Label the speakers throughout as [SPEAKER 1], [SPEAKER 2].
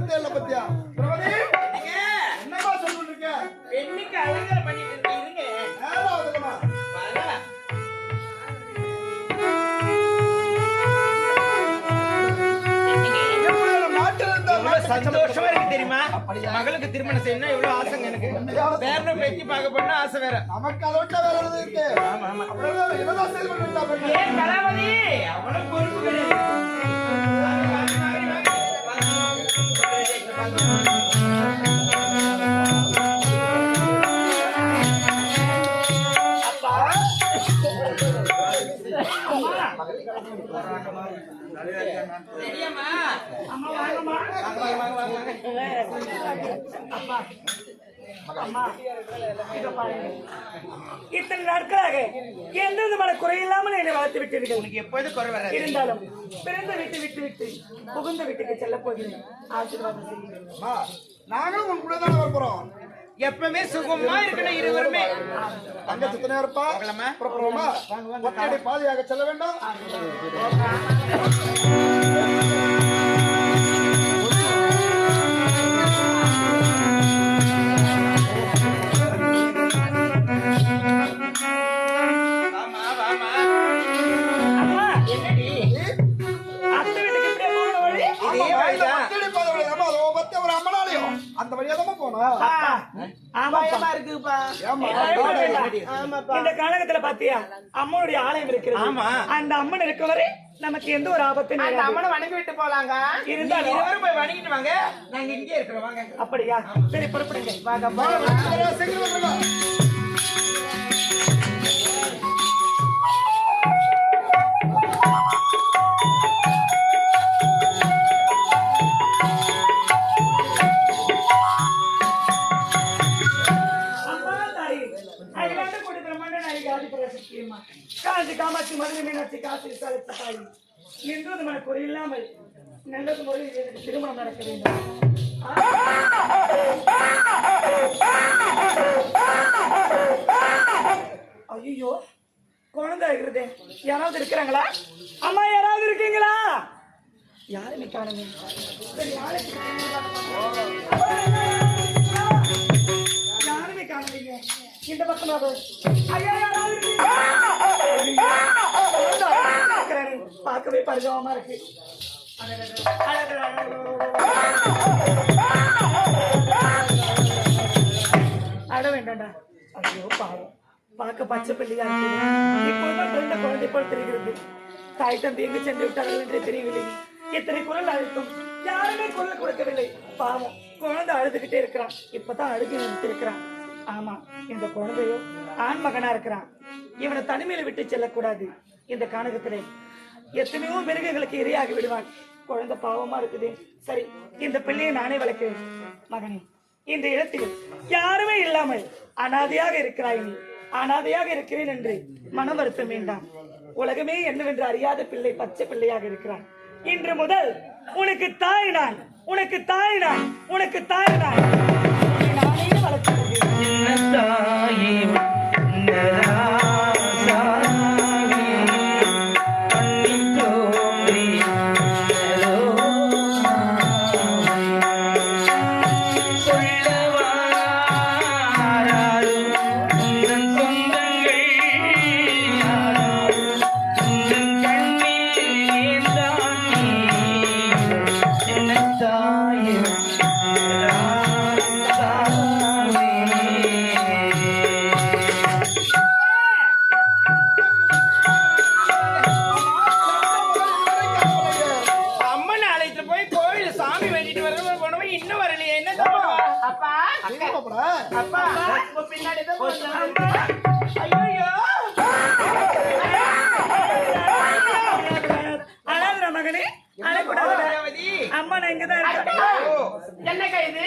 [SPEAKER 1] கருத்தே இல்ல பத்தியா? பிரபதி என்னமா சொல்லிட்டு இருக்க
[SPEAKER 2] பெண்ணுக்கு அலங்காரம் பண்ணிட்டு இருக்கீங்க? சந்தோஷமா இருக்கு தெரியுமா? மகளுக்கு திருமணம் செய்யணும் எவ்வளவு ஆசைங்க எனக்கு. பேரனை பேத்தி பார்க்க போனா ஆசை வேற.
[SPEAKER 1] நமக்கு அதை விட்டா வேற இருக்கு.
[SPEAKER 2] ஆமா ஆமா.
[SPEAKER 1] அப்புறம் என்னதான் செய்து பண்ணிட்டா பெண்ணு.
[SPEAKER 2] ஏன் கலாவதி அவ்வளவு பொறுப்பு கிடையாது. அம்மா வாங்கம்மா.
[SPEAKER 3] அப்பா இத்தனை நாட்களாக எந்த விதமான குறையில்லாமல் என்னை வளர்த்து விட்டீர்கள்?
[SPEAKER 2] உனக்கு எப்போது குறை வராது?
[SPEAKER 3] இருந்தாலும் பிறந்த வீட்டு விட்டு விட்டு புகுந்த வீட்டுக்கு செல்ல போகிறேன். ஆசீர்வாதம்
[SPEAKER 1] அம்மா, நாங்களும் உன் கூட தான் வர போறோம்.
[SPEAKER 2] எப்பவுமே சுகமா இருக்கணும் இருவருமே.
[SPEAKER 1] அங்க சுத்தனே இருப்பா?
[SPEAKER 2] போகலாமா?
[SPEAKER 1] புறப்படுவோமா ஒத்தடி பாதையாக செல்ல வேண்டாம்.
[SPEAKER 3] காலகட்டத்துல பாத்தியா? அம்மனுடைய ஆலயம் இருக்கிறது.
[SPEAKER 2] ஆமா.
[SPEAKER 3] அந்த அம்மன் இருக்க வரை நமக்கு எந்த ஒரு ஆபத்தும்
[SPEAKER 2] அந்த. அம்மனை வணங்கி விட்டு போலாங்க.
[SPEAKER 3] இருந்தாலும்.
[SPEAKER 2] இருவரும் போய் வணங்கிட்டு வாங்க. நாங்க இங்கே இருக்கிறோம். வாங்க.
[SPEAKER 3] அப்படியா? சரி புறப்படுங்க.
[SPEAKER 2] வாங்க.
[SPEAKER 3] பிரம்மாண்ட நாயகி ஆதிபர சக்தியம்மா. காஞ்சி காமாட்சி மதுரை மீனாட்சி காசி விசாரித்த தாய் என்றும் மன குறையில்லாமல் நல்லது முறையில் எனக்கு திருமணம் நடக்க வேண்டும் ஐயோ குழந்தை இருக்கிறதே. யாராவது இருக்கிறாங்களா? அம்மா யாராவது இருக்கீங்களா? யாருமே காணுங்க சரி யாருமே காணுங்க இந்த பக்கமாக ஐயா பார்க்கவே பரிதாபமா இருக்கு. அட வேண்டாம்டா ஐயோ பாவம். பார்க்க பச்சை பிள்ளையா இருக்கு. இப்போதான் பிறந்த குழந்தை போல் தெரிகிறது. தாய் தம்பி எங்கு சென்று விட்டார்கள் என்று தெரியவில்லை. எத்தனை குரல் அழுத்தும். யாருமே குரல் கொடுக்கவில்லை. பாவம். குழந்தை அழுதுகிட்டே இருக்கிறான். இப்பதான் அழுகி நிறுத்திருக்கிறான் ஆமா இந்த குழந்தையோ ஆண் மகனா இருக்கிறான். இவனை தனிமையில விட்டு செல்லக்கூடாது. இந்த கானகத்திலே எத்தனையோ மிருகங்களுக்கு இரையாகி விடுவான். குழந்தை பாவமா இருக்குது. சரி இந்த பிள்ளையை நானே வளர்க்கிறேன். மகனே இந்த இடத்தில் யாருமே இல்லாமல் அனாதையாக இருக்கிறாய் நீ. அனாதையாக இருக்கிறேன் என்று மனம் வருத்தம் வேண்டாம். உலகமே என்னவென்று அறியாத பிள்ளை பச்சை பிள்ளையாக இருக்கிறான். இன்று முதல் உனக்கு தாய் நான். உனக்கு தாய் நான். உனக்கு தாய் நான். நானே
[SPEAKER 2] வளர்த்து அப்பா பின்னாடி. ஐயோ
[SPEAKER 3] அழாதுடா மகனே அழக்கூடாது. அம்மா நான் இங்கதான் இருக்கேன்
[SPEAKER 2] என்னக்கா இது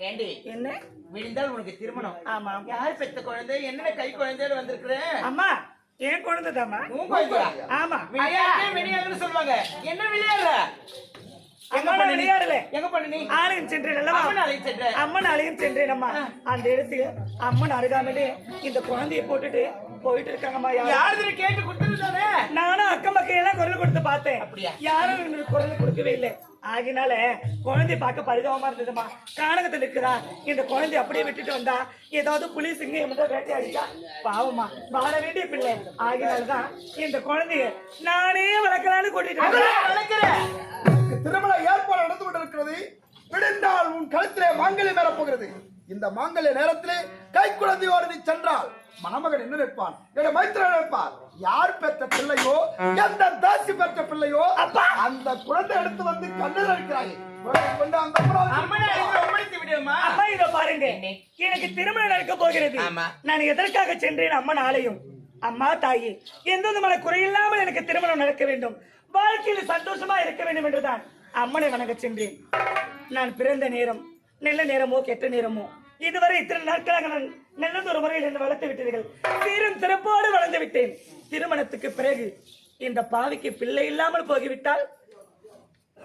[SPEAKER 2] ஏண்டி
[SPEAKER 3] என்ன
[SPEAKER 2] விழுந்தால் உனக்கு திருமணம்
[SPEAKER 3] ஆமா
[SPEAKER 2] யார் பெத்த குழந்தை என்ன கை குழந்தையோட வந்திருக்கிறேன்
[SPEAKER 3] அம்மா என் குழந்தைதாம்மா.
[SPEAKER 2] உன் குழந்தையா
[SPEAKER 3] ஆமா.
[SPEAKER 2] விளையாட்டே விளையாடுன்னு சொல்லுவாங்க. என்ன விளையாடுற? பண்ண நீ?
[SPEAKER 3] விளையாடல.
[SPEAKER 2] எங்க பண்ண நீ?
[SPEAKER 3] ஆலயம் சென்றேன் அல்லவா?
[SPEAKER 2] அம்மன் ஆலயம் சென்ற.
[SPEAKER 3] அம்மன் ஆலயம் சென்றேன் அம்மா. அந்த இடத்துக்கு அம்மன் அருகாமலே இந்த குழந்தைய போட்டுட்டு போயிட்டு இருக்காங்கம்மா
[SPEAKER 2] யாருன்னு கேட்டு கொடுத்துருந்தானே
[SPEAKER 3] நானும் அக்கம் பக்கம் எல்லாம் குரல் கொடுத்து பார்த்தேன்? யாரும் குரல் கொடுக்கவே இல்லை. ஆகினால குழந்தை பார்க்க பரிதாபமா இருந்ததுமா கானகத்துல இருக்குதா? இந்த குழந்தை அப்படியே விட்டுட்டு வந்தா ஏதாவது புலி சிங்கம் வேட்டையாடிச்சா பாவமா வாழ வேண்டிய பிள்ளை. ஆகினால்தான் இந்த குழந்தைய நானே வளர்க்கலான்னு கூட்டிட்டு.
[SPEAKER 2] வளர்க்கிறேன்
[SPEAKER 1] திருமண ஏற்பாடு நடந்து கொண்டிருக்கிறது. விடுந்தால் உன் கழுத்திலே மாங்கல்யம் ஏறப்போகிறது. இந்த மாங்கல்ய நேரத்திலே கை குழந்தையோடு நீ சென்றால் மணமகன் என்ன நிற்பான் என்னுடைய மைத்திரன் நிற்பார் யார் பெற்ற பிள்ளையோ எந்த தாசி பெற்ற பிள்ளையோ அப்பா! அந்த குழந்தை எடுத்து வந்து கண்ணில் இருக்கிறாய் கொண்டு அந்த புறம்
[SPEAKER 2] அம்மனை ஒப்படைத்து விடுமா
[SPEAKER 3] அம்மா இத பாருங்க. எனக்கு திருமணம் நடக்க போகிறது. நான் எதற்காக சென்றேன்? அம்மன் ஆலயம் அம்மா தாயி எந்த விதமான குறையில்லாமல் எனக்கு திருமணம் நடக்க வேண்டும். வாழ்க்கையில் சந்தோஷமா இருக்க வேண்டும் என்றுதான் அம்மனை வணங்க சென்றேன். நான் பிறந்த நேரம் நல்ல நேரமோ கெட்ட நேரமோ இதுவரை இத்தனை நாட்களாக நான் நல்லதொரு முறையில் என்னை வளர்த்து விட்டீர்கள். சீரும் சிறப்போடு வளர்ந்து விட்டேன். திருமணத்துக்கு பிறகு இந்த பாவிக்கு பிள்ளை இல்லாமல் போய்விட்டால்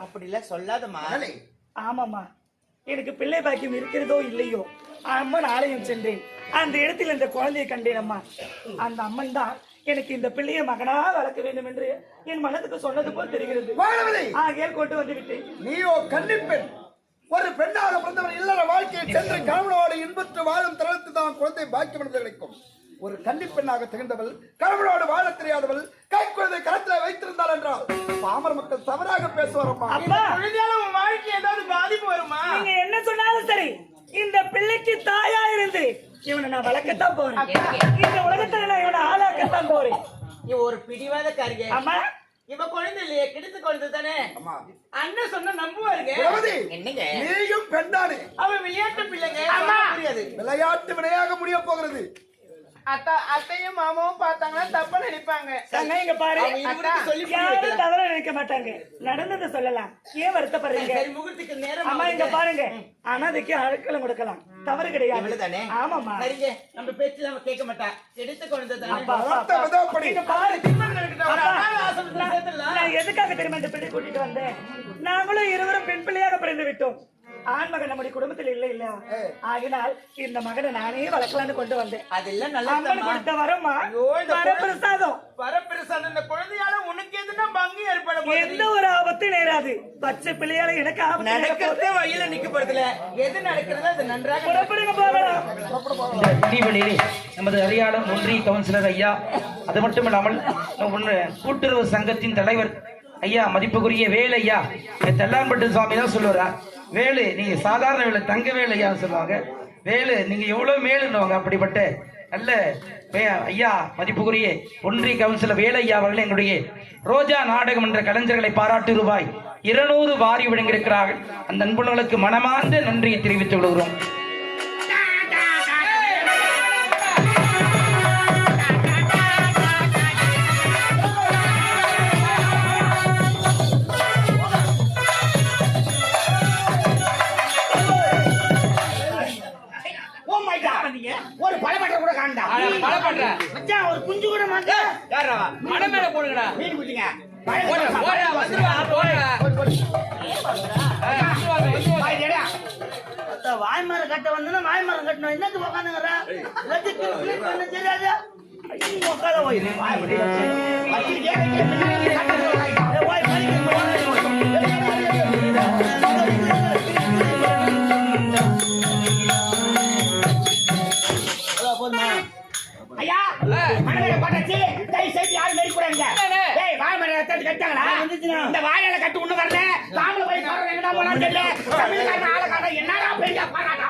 [SPEAKER 2] அப்படிலாம் சொல்லாதம்மா.
[SPEAKER 1] மகளே,
[SPEAKER 3] ஆமாம்மா. எனக்கு பிள்ளை பாக்கியம் இருக்கிறதோ இல்லையோ அம்மன் ஆலயம் சென்றேன். அந்த இடத்தில் இந்த குழந்தையை கண்டேன் அம்மா அந்த அம்மன் தான் எனக்கு இந்த பிள்ளையை மகனா வளர்க்க வேண்டும் என்று என் மனதுக்கு சொன்னது போல் தெரிகிறது. ஆகையால் கொண்டு வந்து விட்டேன்.
[SPEAKER 1] நீயோ கன்னிப்பெண்! ஒரு பெண்ணாக பிறந்தவன் இல்லற வாழ்க்கையை சென்று கணவனோடு இன்புற்று வாழும் தருணத்து தான் குழந்தை பாக்கியம் கிடைக்கும். ஒரு கன்னிப்பெண்ணாக திகழ்ந்தவள் கணவனோடு வாழ தெரியாதவள் கை குழந்தை கரத்தில் வைத்திருந்தாள் என்றால் பாமர மக்கள் தவறாக பேசுவாரம்மா.
[SPEAKER 2] வாழ்க்கை ஏதாவது பாதிப்பு வருமா
[SPEAKER 3] நீங்க என்ன சொன்னாலும் சரி இந்த பிள்ளைக்கு தாயா இருந்து இவனை நான் வளர்க்கத்தான் போறேன். இந்த உலகத்துல நான் இவனை ஆளாக்கத்தான் போறேன்.
[SPEAKER 2] நீ ஒரு பிடிவாதக்காரிங்க
[SPEAKER 3] அம்மா
[SPEAKER 2] இவ குழந்தை இல்லையே கிடைத்த குழந்தை தானே?
[SPEAKER 1] அம்மா
[SPEAKER 2] அண்ணன் சொன்னா நம்புவாருங்க. என்னங்க?
[SPEAKER 1] நீயும் பெண்தானே
[SPEAKER 2] அவன் விளையாட்டு பிள்ளைங்க. புரியாது.
[SPEAKER 1] விளையாட்டு வினையாக முடிய போகிறது.
[SPEAKER 2] அத்தா அத்தையும் மாமாவும் பார்த்தாங்கன்னா தப்பா நினைப்பாங்க.
[SPEAKER 3] இங்க பாரு.
[SPEAKER 2] சொல்லி
[SPEAKER 3] நினைக்க மாட்டாங்க. நடந்ததை சொல்லலாம். ஏன் வருத்தப்படுறீங்க? அம்மா இங்க. பாருங்க. அனாதைக்கு அழுக்கலம் கொடுக்கலாம். தவறு கிடையாது.
[SPEAKER 2] சரிங்க. நம்ம பேச்சு நம்ம கேட்க மாட்டா. எடுத்த.
[SPEAKER 3] நான் எதுக்காக தெரியுமா இந்த பிள்ளை கூட்டிட்டு வந்தேன்? நாங்களும் இருவரும் பெண் பிள்ளையாக பிறந்து விட்டோம். ஆண் மகன் நம்முடைய குடும்பத்தில் இல்லை இல்ல ஆகினால் இந்த மகனை நானே வளர்க்கலாம்னு கொண்டு வந்தேன்.
[SPEAKER 2] அதெல்லாம் நல்லதுதாம்மா.
[SPEAKER 3] கொடுத்த வரமா
[SPEAKER 2] ஐயோ, இந்த
[SPEAKER 3] வரப்பிரசாதம்
[SPEAKER 2] வரப்பிரசாதம் இந்த குழந்தையால உனக்கு எதுனா பங்கு ஏற்பட போகுது
[SPEAKER 3] எந்த ஒரு ஆபத்தும் நேராது பச்சை பிள்ளையால எனக்கு.
[SPEAKER 2] நடக்கிறதே வழியில நிக்க போறதுல எது நடக்கிறதோ அது நன்றாக
[SPEAKER 4] நமது அரியாளம் ஒன்றிய கவுன்சிலர் ஐயா அது மட்டும் இல்லாமல் கூட்டுறவு சங்கத்தின் தலைவர் ஐயா மதிப்புக்குரிய வேலு ஐயா தெல்லாம்பட்டு சுவாமி தான் சொல்லுவாரா. வேலு நீங்க சாதாரண வேலு தங்க வேலு ஐயான்னு சொல்லுவாங்க. வேலு நீங்க எவ்வளவு மேலுன்னுவாங்க அப்படிப்பட்ட நல்ல ஐயா மதிப்புக்குரிய ஒன்றிய கவுன்சிலர் வேலையா ஐயா அவர்கள் எங்களுடைய ரோஜா நாடகம் என்ற கலைஞர்களை பாராட்டு ரூபாய் இருநூறு வாரி வழங்கியிருக்கிறார்கள். அந்த நண்பர்களுக்கு மனமார்ந்த நன்றியை தெரிவித்துக் கொள்கிறோம்.
[SPEAKER 5] காண்டா
[SPEAKER 2] பழப்படுற
[SPEAKER 5] மச்சான் ஒரு குஞ்சு கூட மாட்டா
[SPEAKER 2] யாரா மடம் மேல போடுங்கடா
[SPEAKER 5] மீன் குட்டிங்க
[SPEAKER 2] போடா போடா வந்துருவா போடா
[SPEAKER 5] வாய் மரம் கட்ட வந்தா வாய் மரம் கட்டணும் என்னது உட்காந்துங்கிற என்ன தெரியாது போய் வாய்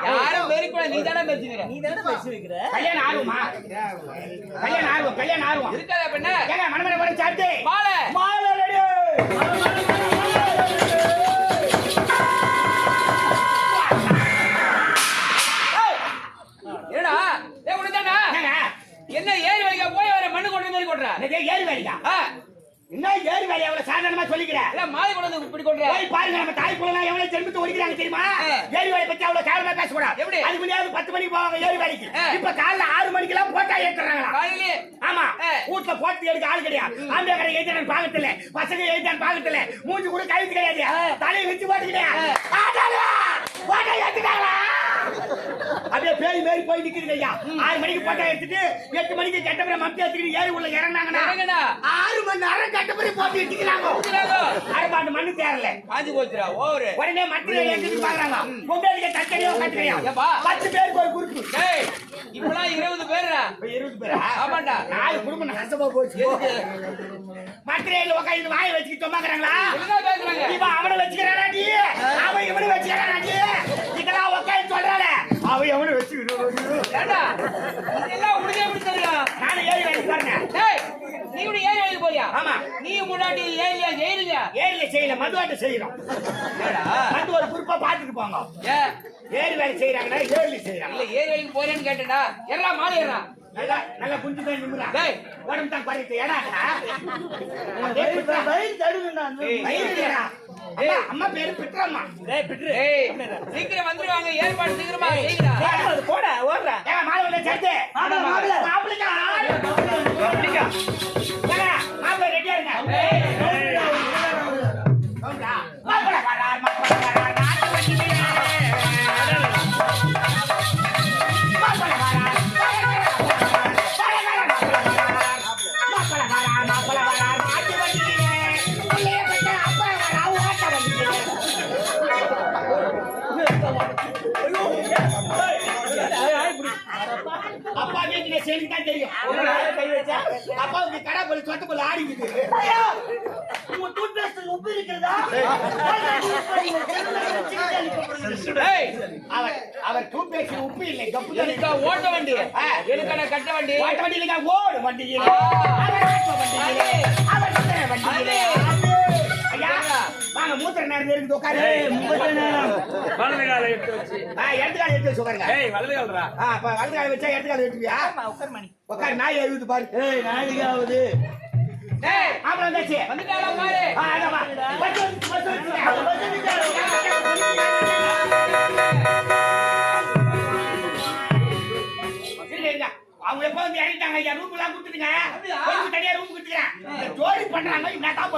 [SPEAKER 5] யாரும்
[SPEAKER 2] வெறிக்கூட நீ தானே பேசுகிற
[SPEAKER 5] நீ தானே வைக்கிற கல்யாணம் ஆர்வமா கல்யாணம் ஆர்வம் கல்யாணம் ஆர்வம்
[SPEAKER 2] இருக்காத பெண்ண.
[SPEAKER 5] போற சாப்பிட்டு?
[SPEAKER 2] மாலை.
[SPEAKER 5] மாலை பத்தி அவ்வளவு கேவலமா பேசக்கூடாது.
[SPEAKER 2] எப்படி?
[SPEAKER 5] அது முன்னாடி பத்து மணிக்கு போவாங்க ஏரி வேலைக்கு. இப்ப காலைல ஆறு மணிக்கு எல்லாம் போட்டா
[SPEAKER 2] காலையிலே.
[SPEAKER 5] ஆமா. வீட்டுல போட்டு எடுக்க ஆள் கிடையாது. ஆம்பளை கடை எழுதான பாக்கத்துல பசங்க எழுதான பாக்கத்துல மூஞ்சி கூட கழுத்து கிடையாது. தலையை வச்சு போட்டுக்கிட்டே. போட்டா ஏத்துட்டாங்களா? அப்படியே பேய் மாரி போய் நிக்குதுங்க ஐயா. ஆறு மணிக்கு போட்டா எடுத்துட்டு எட்டு மணிக்கு கெட்டபுரம் மம்டி எடுத்துக்கிட்டு ஏறி உள்ள இறங்கினாங்கன்னா
[SPEAKER 2] இறங்குனா.
[SPEAKER 5] ஆறு மணி நேரம் கெட்டபுரம் போட்டு இட்டுக்கிறாங்க அரை பாட்டு மண்ணு தேரல
[SPEAKER 2] காஞ்சி போச்சுடா ஓவரு.
[SPEAKER 5] உடனே மத்தியில எடுத்துட்டு பாக்குறாங்க. பொம்பளைக்கு கட்டுக்கையா
[SPEAKER 2] ஏப்பா?
[SPEAKER 5] பத்து பேருக்கு ஒரு குரூப்
[SPEAKER 2] டேய் இப்பலாம் இருபது பேர்டா.
[SPEAKER 5] இருபது பேரா?
[SPEAKER 2] ஆமாண்டா.
[SPEAKER 5] நாலு குடும்பம் நாசமா போச்சு. மத்திரையில உட்காந்து வாயை வச்சுக்கிட்டு சொன்னாங்கிறாங்களா இவன் அவனை வச்சுக்கிறானா நீ? அவன் இவனை வச்சுக்கிறானா நீ அவன் எவனை
[SPEAKER 2] ஏண்டா? இதெல்லாம் உனக்கே தெரியும்?
[SPEAKER 5] நானும் ஏறி வச்சு பாருங்க.
[SPEAKER 2] நீ கூட ஏறி எழுதி போறியா?
[SPEAKER 5] ஆமா.
[SPEAKER 2] நீ முன்னாடி ஏறியா ஜெயிலியா
[SPEAKER 5] ஏரியில செய்யல மதுவாட்ட செய்யறோம். மது ஒரு குறிப்பா பாத்துட்டு போங்க.
[SPEAKER 2] ஏ
[SPEAKER 5] ஏரி வேலை செய்யறாங்கன்னா ஏரியில செய்யறாங்க.
[SPEAKER 2] இல்ல ஏறி எழுதி போறேன்னு கேட்டேன்டா. எல்லா மாலை ஏறா
[SPEAKER 5] நல்லா நல்லா குஞ்சு தான் நிமிரா.
[SPEAKER 2] டேய்.
[SPEAKER 5] உடம்பு தான் குறையுது. ஏடா
[SPEAKER 2] ஏய்.
[SPEAKER 5] அம்மா பேரு பிட்ரம்மா.
[SPEAKER 2] ஏய் சீக்கிரம் வந்துருவாங்க. ஏற்பாடு சீக்கிரமா செய்யுடா.
[SPEAKER 5] போட ஓடுற. மாலை வந்து சேர்த்து மாப்பிள்ளை அப்பாவுக்கு கடை போல சொத்த போல ஆடிக்குது. உங்க டூத் பேஸ்ட் உப்பு இருக்கிறதா?
[SPEAKER 2] டேய்
[SPEAKER 5] அவர் அவர் டூத் பேஸ்ட் உப்பு இல்லை கப்பு
[SPEAKER 2] எனக்கா ஓட்ட வண்டி? எனக்கான கட்ட வண்டி?
[SPEAKER 5] ஓட்ட வண்டியில. ஓடு. அவர் அவர். ஐயா வாங்க மூத்திர நேரம் உட்காரு.
[SPEAKER 6] வலது காலை எடுத்து வச்சு.
[SPEAKER 5] ஆ, இடது கால எடுத்து வச்சு உட்காருங்க.
[SPEAKER 6] ஏய் வலது கால்ரா
[SPEAKER 5] ஆ, அப்ப வலது கால வச்சா இடது கால எடுத்துவியா உட்காரு நாய் எழுது பாரு. ஏய் நாளைக்காவது
[SPEAKER 2] டேய்
[SPEAKER 5] ஆமா வந்தாச்சு.
[SPEAKER 2] வந்துட்டாளா பாரு.
[SPEAKER 5] ஆ, அதான் வா. பஸ் வந்து- அவங்க எப்ப வந்து இறங்கிட்டாங்க. ஐயா ரூம் எல்லாம் கொடுத்துருங்க கொஞ்சம் தனியா ரூம் கொடுத்துக்கிறேன் ஜோடி பண்றாங்க. என்ன தான்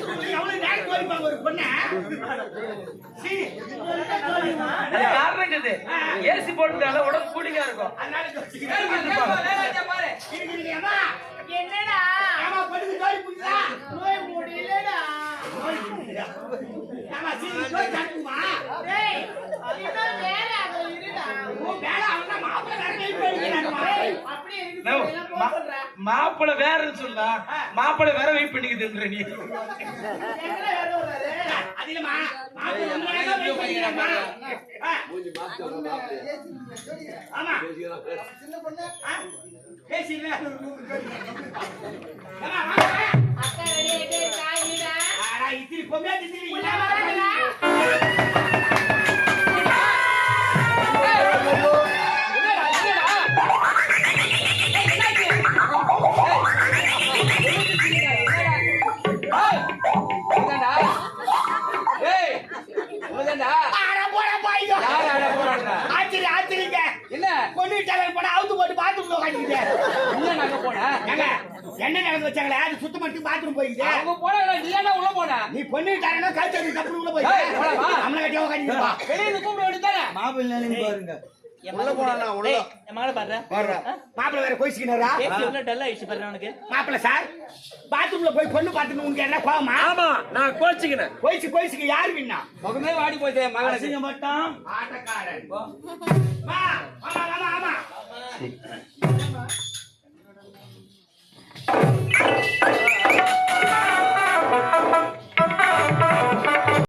[SPEAKER 5] சொல்லி எவ்வளவு நேரம் ஜோடிப்பாங்க ஒரு பொண்ணை?
[SPEAKER 4] காரணம் இருக்குது ஏசி போட்டதால உடம்பு கூலிங்கா இருக்கும்.
[SPEAKER 5] அதனால.
[SPEAKER 7] என்னடா?
[SPEAKER 5] ஆமா, பொண்ணுக்கு ஜோடி பிடிச்சா?
[SPEAKER 7] முடியலடா.
[SPEAKER 5] ஆமா, சீ, ஜோடி தட்டுமா?
[SPEAKER 7] டேய் வேற
[SPEAKER 5] மாப்பிள்ளை வேற
[SPEAKER 7] போடுறா
[SPEAKER 4] மாப்பிள்ளை வேற வெயிட் பண்ணிக்குதுன்ற நீ.
[SPEAKER 7] எங்கடா
[SPEAKER 5] என்ன நடந்து வச்சாங்களே? அது சுத்தம் பண்ணிட்டு பாத்ரூம் போயிடுது நீ பொண்ணு வீட்டாளனா கழுத்து தப்பு உள்ள போயிட்டு.
[SPEAKER 2] ஏய், போடா, வா.
[SPEAKER 5] நம்மள கட்டியா உக்காந்துருப்பா மாப்பிள்ளை வேற கோயிச்சுக்கினாரா மாப்பிள்ளை சார் பாத்ரூம்ல போய் பொண்ணு பார்த்துன்னு உங்க என்ன கோவமா?
[SPEAKER 6] ஆமா நான் கோச்சிக்கினேன்.
[SPEAKER 5] கோயிச்சு கோயிச்சுக்கு யாரு வின்னா
[SPEAKER 2] முகமே வாடி போச்சு மகனுக்கு.
[SPEAKER 5] அசிங்க மாட்டான் ஆட்டக்காரன். வா ஆமா ஆமா ஆமா Thank you.